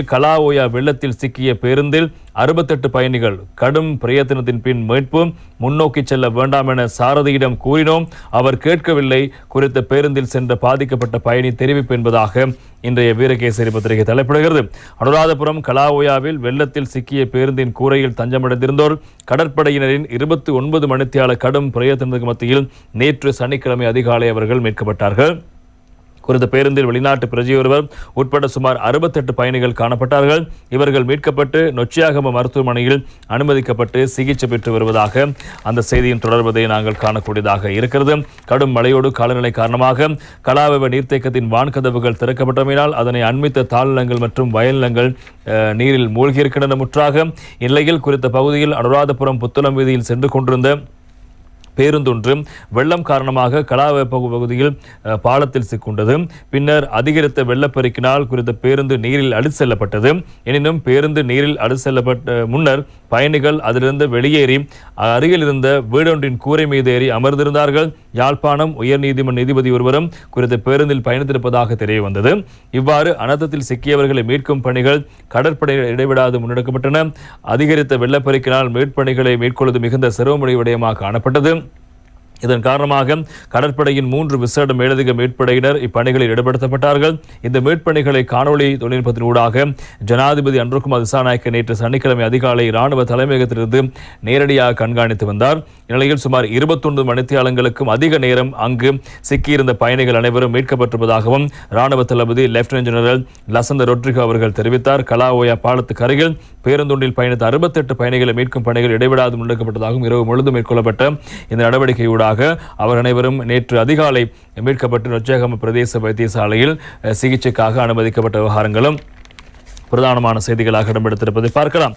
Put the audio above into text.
கலாஓயா வெள்ளத்தில் சிக்கிய பேருந்தில் அறுபத்தெட்டு பயணிகள் கடும் பிரயத்தனத்தின் பின் மீட்பு. முன்னோக்கி செல்ல வேண்டாம் என சாரதியிடம் கூறினோம். அவர் கேட்கவில்லை. குறித்த பேருந்தில் சென்ற பாதிக்கப்பட்ட பயணி தெரிவிப்பு என்பதாக இன்றைய வீரகேசரி பத்திரிகை தலைப்பிடுகிறது. அனுராதபுரம் கலாவோயாவில் வெள்ளத்தில் சிக்கிய பேருந்தின் கூரையில் தஞ்சமடைந்திருந்தோர் கடற்படையினரின் இருபத்தி ஒன்பது மணித்தியால கடும் பிரயத்தனத்துக்கு மத்தியில் நேற்று சனிக்கிழமை அதிகாலை அவர்கள் மீட்கப்பட்டார்கள். குறித்த பேருந்தில் வெளிநாட்டு பிரஜையொருவர் உட்பட சுமார் அறுபத்தெட்டு பயணிகள் காணப்பட்டார்கள். இவர்கள் மீட்கப்பட்டு நொச்சியாகம மருத்துவமனையில் அனுமதிக்கப்பட்டு சிகிச்சை பெற்று வருவதாக அந்த செய்தியின் தொடர்வதை நாங்கள் காணக்கூடியதாக இருக்கிறது. கடும் மழையோடு காலநிலை காரணமாக கலாவெவ நீர்த்தேக்கத்தின் வான்கதவுகள் திறக்கப்பட்டமையினால் அதனை அண்மித்த தாழ்நிலங்கள் மற்றும் வயல்நிலங்கள் நீரில் மூழ்கியிருக்கின்றன முற்றாக. இந்நிலையில் குறித்த பகுதியில் அனுராதபுரம் புத்தளம் வீதியில் சென்று கொண்டிருந்த பேருந்தொன்று வெள்ளம் காரணமாக கலாவ பகுதியில் பாலத்தில் சிக்குண்டது. பின்னர் அதிகரித்த வெள்ளப்பெருக்கினால் குறித்த பேருந்து நீரில் அடித்து செல்லப்பட்டது. எனினும் பேருந்து நீரில் அடித்து செல்லப்பட்ட முன்னர் பயணிகள் அதிலிருந்து வெளியேறி அருகில் இருந்த வீடொன்றின் கூரை மீது ஏறி அமர்ந்திருந்தார்கள். யாழ்ப்பாணம் உயர்நீதிமன்ற நீதிபதி ஒருவரும் குறித்த பேருந்தில் பயணித்திருப்பதாக தெரிய வந்தது இவ்வாறு அனர்த்தத்தில் சிக்கியவர்களை மீட்கும் பணிகள் கடற்படை இடைவிடாது முன்னெடுக்கப்பட்டன. அதிகரித்த வெள்ளப்பெருக்கினால் மீட்பணிகளை மேற்கொள்வது மிகுந்த சிரமமுடைய விடயமாக காணப்பட்டது. இதன் காரணமாக கடற்படையின் மூன்று விசேட மேலதிக மீட்படையினர் இப்பணிகளில் ஈடுபடுத்தப்பட்டார்கள். இந்த மீட்பணிகளை காணொளி தொழில்நுட்பத்தின் ஊடாக ஜனாதிபதி அன்ருகுமார் திசாநாயக்க நேற்று சனிக்கிழமை அதிகாலை ராணுவ தலைமையகத்திலிருந்து நேரடியாக கண்காணித்து வந்தார். இந்நிலையில் சுமார் இருபத்தொன்று மணித்தியாலங்களுக்கும் அதிக நேரம் அங்கு சிக்கியிருந்த பயணிகள் அனைவரும் மீட்கப்பட்டிருப்பதாகவும் இராணுவ தளபதி லெப்டினன்ட் ஜெனரல் லசந்த ரொட்ரிகோ அவர்கள் தெரிவித்தார். கலாவோயா பாலத்துக்கு அருகில் பேருந்தொன்றில் பயணித்த அறுபத்தெட்டு பயணிகளை மீட்கும் பணிகள் இடைவிடாது முன்னெடுக்கப்பட்டதாகவும் இரவு முழுதும் மேற்கொள்ளப்பட்ட இந்த நடவடிக்கையூடாக அவர் அனைவரும் நேற்று அதிகாலை மீட்கப்பட்டு நொச்சேகம பிரதேச வைத்தியசாலையில் சிகிச்சைக்காக அனுமதிக்கப்பட்ட விவகாரங்களும் பிரதானமான செய்திகளாக இடம்பெடுத்திருப்பதை பார்க்கலாம்.